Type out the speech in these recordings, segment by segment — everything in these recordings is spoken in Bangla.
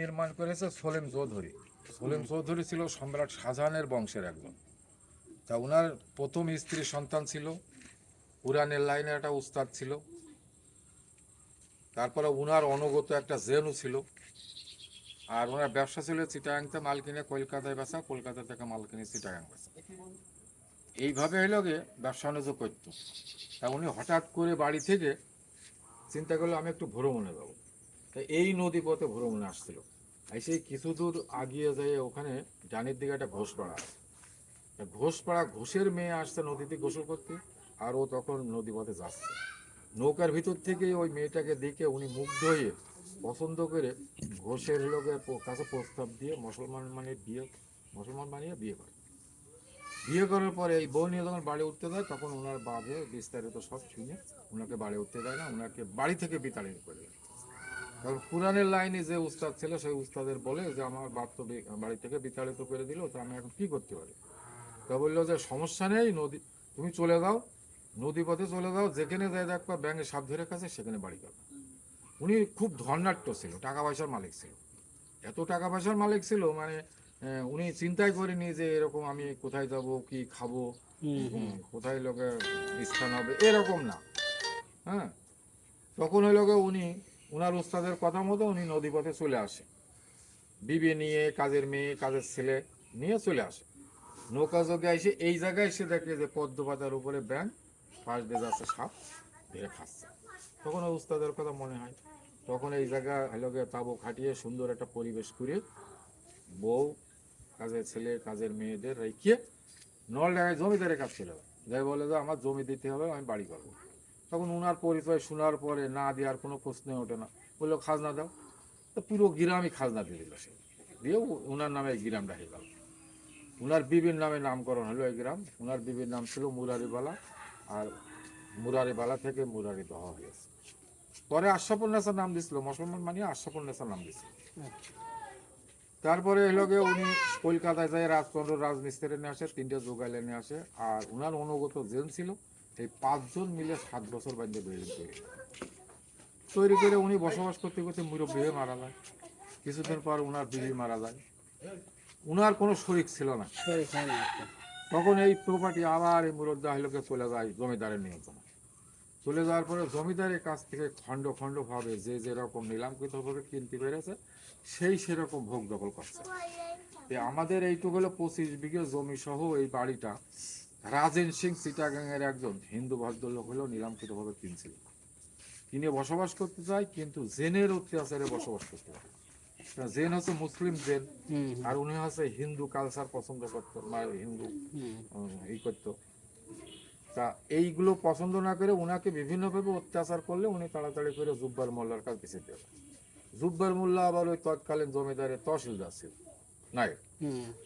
নির্মাণ করেছে সলিম চৌধুরী। সলিম চৌধুরী ছিল সম্রাট শাহজাহানের বংশের একজন। তা ওনার প্রথম স্ত্রী সন্তান ছিল। উরানের লাইনে একটা উস্তাদ ছিল। তারপরে ওনার অনুগত একটা জেনু ছিল। আর ওনার ব্যবসা ছিল চিটাগাংতে মাল কিনে কলকাতায় বেচা কলকাতা থেকে মাল কিনে চিটাগাং বেচা। এইভাবে হলো গিয়ে ব্যবসা বাণিজ্য করতো। তা উনি হঠাৎ করে বাড়ি থেকে চিন্তা করল আমি একটু ভ্রমণে যাব। তা এই নদী পথে ভ্রমণে আসছিল। এই সেই কিছু দূর আগিয়ে যায় ওখানে ডানের দিকে একটা ঘোষপাড়া আছে। ঘোষপাড়া ঘোষের মেয়ে আসছে নদীতে গোসল করতে, আর ও তখন নদী পথে যাচ্ছে। নৌকার ভিতর থেকে ওই মেয়েটাকে দেখে উনি মুগ্ধ হয়ে পছন্দ করে ঘোষের লোকের কাছে প্রস্তাব দিয়ে মুসলমান মানে বিয়ে, মুসলমান বানিয়ে বিয়ে করে। বিয়ে করার পরে এই বউ নিয়ে যখন বাড়ি উঠতে যায়, তখন ওনার বাবু বিস্তারিত সব শুনে ওনাকে বাড়ি উঠতে দেয় না, ওনাকে বাড়ি থেকে বিতাড়িত করে দেয়। কারণ কোরআনের লাইনে যে উস্তাদ ছিল সেই উস্তাদের বলে যে আমার বাপ তো বাড়ি থেকে বিতাড়িত করে দিল তো আমি এখন কি করতে পারি? তা বলল যে সমস্যা নেই নদী তুমি চলে যাও নদী পথে চলে যাও যেখানে যাই দেখবা সাপ ধরে কাছে সেখানে বাড়ি করবে উনি খুব ধর্নাট্য ছিল টাকা পয়সার মালিক ছিল। এত টাকা পয়সার মালিক ছিল মানে উনি চিন্তাই করেনি যে এরকম আমি কোথায় যাব কি খাব কোথায় লোকে স্থান হবে এরকম না। হ্যাঁ? তখন হইল উনি ওনার উস্তাদের কথা মতো উনি নদীপথে চলে আসে। বিবি নিয়ে, কাজের মেয়ে, কাজের ছেলে নিয়ে চলে আসে। নৌকা যোগে এসে এই জায়গায় এসে দেখে যে পদ্ম পাতার উপরে ব্যাং পাশ দিয়ে যাচ্ছে সাপ ধরে খাচ্ছে। তখন উস্তাদের কথা মনে হয়। তখন এই জায়গা হলো গিয়ে তাবু খাটিয়ে সুন্দর একটা পরিবেশ করে বউ, কাজের ছেলে, কাজের মেয়েদের রেখে নল জায়গায় জমিদারের কাজ ছিল। যাই বলে যে, আমার জমি দিতে হবে, আমি বাড়ি করব। তখন উনার পরিচয় শোনার পরে না দেওয়ার কোনো প্রশ্ন ওঠে না। বলল, খাজনা দাও। তো পুরো গ্রামই খাজনা দিয়ে দিল সে। দিয়ে উ- উনার নামে এই গ্রামটা হয়ে গেল। উনার বিবির নামে নামকরণ হলো এই গ্রাম। উনার বিবির নাম ছিল মুরারিবালা আর মুরারিবালা থেকে মুরারি দহ হয়েছে। পরে আশরাফুন্নেসার নাম দিছিল, মুসলমান মানিয়ে আশরাফুন্নেসার নাম দিছিল। তারপরে এলো গিয়ে উনি কলকাতায় যায় রাজচন্দ্র রাজমিস্ত্রি নিয়ে আসে, তিনটে যোগাইলে নিয়ে আসে। আর উনার অনুগত জেন ছিল এই পাঁচজন মিলে সাত বছর বান্ধে বিল্ডিং তৈরি করে। তৈরি করে উনি বসবাস করতে করতে মুরব্বী মারা যায়। কিছুদিন পর উনার বিবি মারা যায়। উনার কোনো শরিক ছিল না। তখন এই প্রপার্টি আবার এই মুরব্দা হইলোকে চলে যায় জমিদারের নিয়ন্ত্রণে। চলে যাওয়ার পরে জমিদারের কাছ থেকে খণ্ড খণ্ড ভাবে যে যেরকম নিলামকৃতভাবে কিনতে পেরেছে সেই সেরকম ভোগ দখল করছে। আমাদের এইটুকু হলো পঁচিশ বিঘে জমি সহ এই বাড়িটা। রাজেন সিং চিটাগাংয়ের একজন হিন্দু ভদ্রলোক হলেও নিলামকৃতভাবে কিনছিল। কিনে বসবাস করতে চায় কিন্তু জেনের অত্যাচারে বসবাস করতে পারে তা জেন হচ্ছে মুসলিম জেন আর উনি হচ্ছে হিন্দু কালচার পছন্দ করতো বা হিন্দু উম, ই করতো। তা এইগুলো পছন্দ না করে ওনাকে বিভিন্নভাবে অত্যাচার করলে উনি তাড়াতাড়ি করে জুব্বার মোল্লার কাছে দেবে জুব্বার মোল্লা আবার ওই তৎকালীন জমিদারের তহসিলদার ছিল। নাই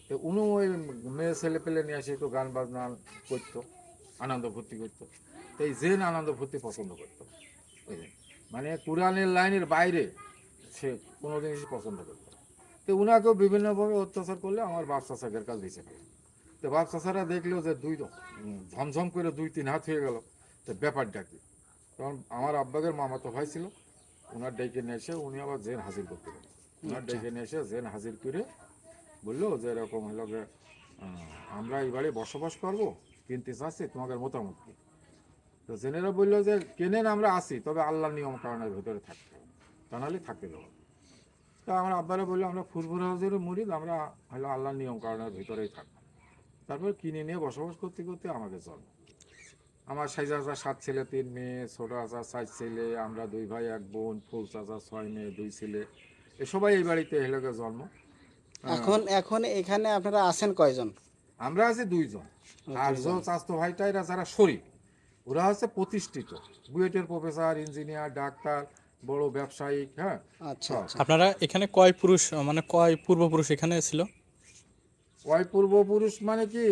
তো উনি ওই মেয়ে ছেলে পেলে নিয়ে এসে একটু গান বাজনা করতো আনন্দ ফুর্তি করতো। তো এই জেন আনন্দ ফুর্তি পছন্দ করতো। মানে কোরআনের লাইনের বাইরে সে কোনো জিনিসই পছন্দ করতো তো উনাকেও বিভিন্নভাবে অত্যাচার করলে আমার বাপ চাষাকের কাজ দিয়েছে তো বাপ চাষারা দেখল যে দুই ঝমঝম করে দুই তিন হাত হয়ে গেল। তো ব্যাপারটা কি? তখন আমার আব্বাকের মামাতো ভাই ছিল ওনার ডেকে নিয়ে এসে উনি আবার জেন হাজির করতে গেলেন। ওনার ডেকে নিয়ে এসে জেন হাজির করে বলল যে এরকম হলো আমরা এই বাড়ি বসবাস করব কিনতে চাচ্ছি তোমাদের মতামত কি তো জেনেরা বলল যে, কেনেন আমরা আসি তবে আল্লাহর নিয়ম কারণের ভেতরে থাকতে হবে, তা নাহলে থাকতে দেবো। তা আমার আব্বারা বলল, আমরা ফুরফুর হাজের মুরিদ আমরা হলো আল্লাহর নিয়ম কারণের ভিতরেই থাকব। তারপর কিনে নিয়ে বসবাস করতে করতে আমাকে জন্ম। আমার সাইজ চাচা সাত ছেলে, তিন মেয়ে, ছোটো চাচা সাত ছেলে, আমরা দুই ভাই, এক বোন, ফুল চাচা, ছয় মেয়ে, দুই ছেলে। এ সবাই এই বাড়িতে হেলোকে জন্ম। এখন এখন এখানে আপনারা আছেন কয়জন? আমরা আছি দুইজন। আর যে চাস্তো ভাইটা এরা যারা শরীর ওরা হচ্ছে প্রতিষ্ঠিত। বুয়েটের প্রফেসর ইঞ্জিনিয়ার ডাক্তার বড় ব্যবসায়িক হ্যাঁ। আচ্ছা আচ্ছা। আপনারা এখানে কয় পুরুষ মানে কয় পূর্বপুরুষ এখানে ছিল? কয় পূর্বপুরুষ মানে কি?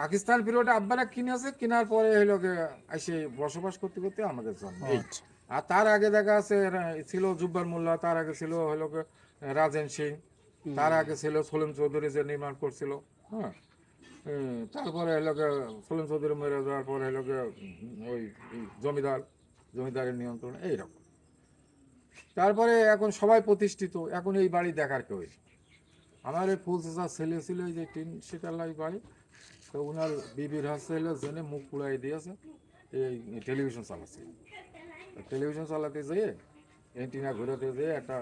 পাকিস্তান পিরিয়ডে আব্বারা কিনে আছে কেনার পরে হলো গিয়ে এসে বসবাস করতে করতে আমাদের জন্ম। আচ্ছা। আর তার আগে দেখা আছে ছিল জুব্বার মোল্লা তার আগে ছিল হলো রাজেন সিং। তার আগে ছিল সলিম চৌধুরী যে নির্মাণ করছিল হ্যাঁ? তারপরে গিয়ে সলিম চৌধুরী মেরে যাওয়ার পরে উম, ওই জমিদার জমিদারের নিয়ন্ত্রণ এইরকম। তারপরে এখন সবাই প্রতিষ্ঠিত এখন এই বাড়ি দেখার কেউ আমার এই ফুল চাষার ছেলে ছিল যে টিন সেটালাই বাড়ি তো ওনার বিবির হাসতে হলো জেনে মুখ পুড়াই দিয়েছে এই টেলিভিশন চালাচ্ছে। টেলিভিশন চালাতে যেয়ে এন্টিনা ঘুরাতে যেয়ে একটা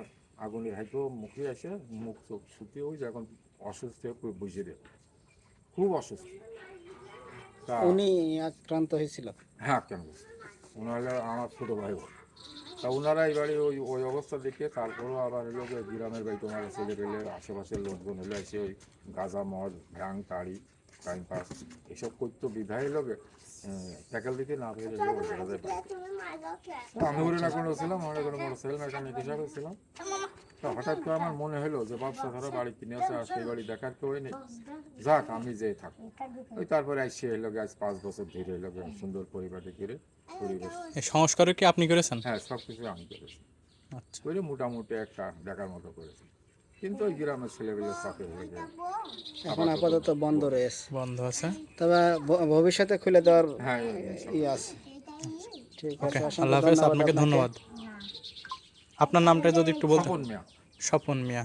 আগুনের হয়তো মুখে এসে মুখ চোখ শুকিয়ে ওই যে এখন অসুস্থ হয়ে বুঝে দেয় খুব অসুস্থ। তা উনি আক্রান্ত হয়েছিল? হ্যাঁ কেন ওনারা আমার ছোটো ভাই বোন। তা ওনারা এই বাড়ি ওই ওই অবস্থা দেখে তারপরেও আবার হলো গ্রামের বাড়ি তোমার ছেলে পেলে আশেপাশের লোকজন হলে এসে ওই গাঁজা মদ ভ্যাং তাড়ি টাইম পাস এসব করতো বিধায় লোকে। ট্যাকেল দিকে না। তো আমি ওরে না কোনো ছিলাম আমার কোনো না আমি হিসাবে ছিলাম। তো হঠাৎ করে আমার মনে হলো যে ব্যবসা ধরো বাড়ি কিনে আছে আর সেই বাড়ি দেখার কেউ নেই। যাক আমি যে থাকব ওই তারপরে আসছে এলো আজ পাঁচ বছর ধীরে এলো সুন্দর পরিবারটি ঘিরে পরিবেশ। এই সংস্কারও কি আপনি করেছেন? হ্যাঁ সব কিছু আমি করেছি। আচ্ছা। করে মোটামুটি একটা দেখার মতো করেছি। কিন্তু ওই গ্রামের ছেলেগুলো চাপে হয়ে যায়। এখন আপাতত বন্ধ রয়েছে। বন্ধ আছে? তবে ভবিষ্যতে খুলে দেওয়ার হ্যাঁ এই- ই আছে। ঠিক আছে আল্লাহ হাফেজ আপনাকে আপনাকে। ধন্যবাদ। আপনার নামটা যদি একটু বলতেন। মিয়া। স্বপন মিয়া।